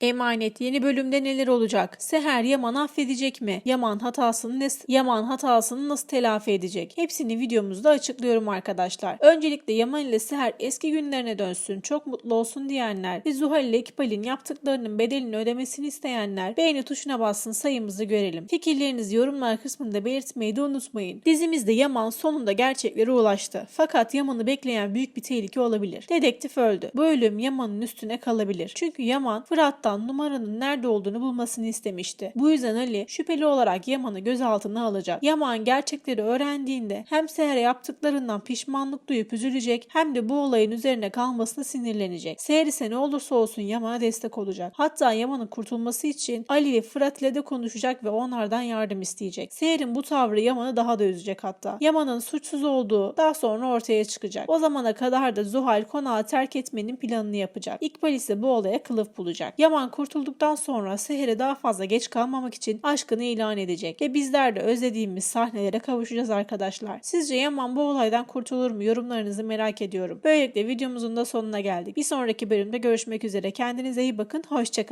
Emanet yeni bölümde neler olacak? Seher Yaman affedecek mi? Yaman hatasını ne Yaman hatasını nasıl telafi edecek? Hepsini videomuzda açıklıyorum arkadaşlar. Öncelikle Yaman ile Seher eski günlerine dönsün, çok mutlu olsun diyenler ve Zuhal ile Ekbal'in yaptıklarının bedelini ödemesini isteyenler beğeni tuşuna bassın sayımızı görelim. Fikirlerinizi yorumlar kısmında belirtmeyi de unutmayın. Dizimizde Yaman sonunda gerçeklere ulaştı. Fakat Yaman'ı bekleyen büyük bir tehlike olabilir. Dedektif öldü. Bu ölüm Yaman'ın üstüne kalabilir. Çünkü Yaman Fırat'tan numaranın nerede olduğunu bulmasını istemişti. Bu yüzden Ali şüpheli olarak Yaman'ı gözaltına alacak. Yaman gerçekleri öğrendiğinde hem Seher'e yaptıklarından pişmanlık duyup üzülecek hem de bu olayın üzerine kalmasına sinirlenecek. Seher ise ne olursa olsun Yaman'a destek olacak. Hatta Yaman'ın kurtulması için Ali ile Fırat ile de konuşacak ve onlardan yardım isteyecek. Seher'in bu tavrı Yaman'ı daha da üzecek hatta. Yaman'ın suçsuz olduğu daha sonra ortaya çıkacak. O zamana kadar da Zuhal konağı terk etmenin planını yapacak. İkbal ise bu olaya kılıf bulacak. Yaman kurtulduktan sonra Seher'e daha fazla geç kalmamak için aşkını ilan edecek ve bizler de özlediğimiz sahnelere kavuşacağız arkadaşlar. Sizce Yaman bu olaydan kurtulur mu? Yorumlarınızı merak ediyorum. Böylelikle videomuzun da sonuna geldik. Bir sonraki bölümde görüşmek üzere. Kendinize iyi bakın. Hoşçakalın.